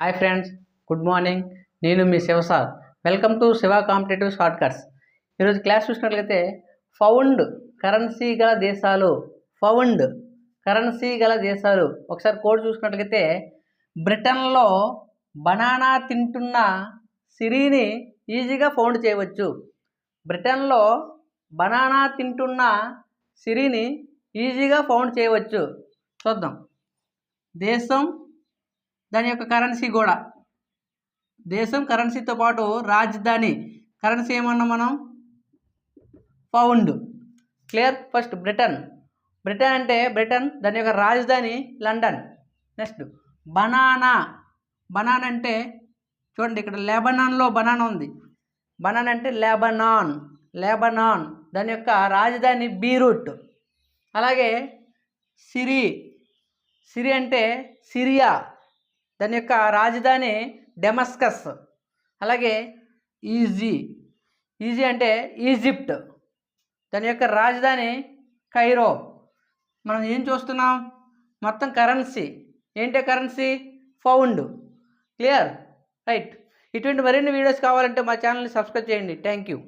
Hi friends good morning. నేను మీ Shiva sir welcome to Shiva competitive short cuts ఈరోజు class చూసినట్లయితే pound currency గల దేశాలు ఫౌండ్ కరెన్సీ గల దేశాలు. ఒకసారి కోడ్ చూసినట్లయితే బ్రిటన్లో బనానా తింటున్న సిరిని ఈజీగా ఫౌండ్ చేయవచ్చు. బ్రిటన్లో బనానా తింటున్న సిరిని ఈజీగా ఫౌండ్ చేయవచ్చు. చూద్దాం. దేశం దాని యొక్క కరెన్సీ కూడా దేశం కరెన్సీతో పాటు రాజధాని. కరెన్సీ ఏమన్నా మనం? Pound. Clear? First Britain. Britain అంటే బ్రిటన్ దాని యొక్క రాజధాని లండన్. Next banana. బనానా అంటే చూడండి ఇక్కడ లెబనాన్లో బనానా ఉంది. బనానా అంటే లెబనాన్. లెబనాన్. దాని యొక్క రాజధాని బీరూట్. అలాగే సిరి. సిరి అంటే సిరియా. దాని యొక్క రాజధాని డెమస్కస్. అలాగే ఈజీ. ఈజీ అంటే ఈజిప్ట్. దాని యొక్క రాజధాని కైరో. మనం ఏం చూస్తున్నాం? మొత్తం కరెన్సీ. ఏంటి కరెన్సీ? Pound clear? రైట్. ఇటువంటి మరిన్ని వీడియోస్ కావాలంటే మా ఛానల్ని సబ్స్క్రైబ్ చేయండి. Thank you.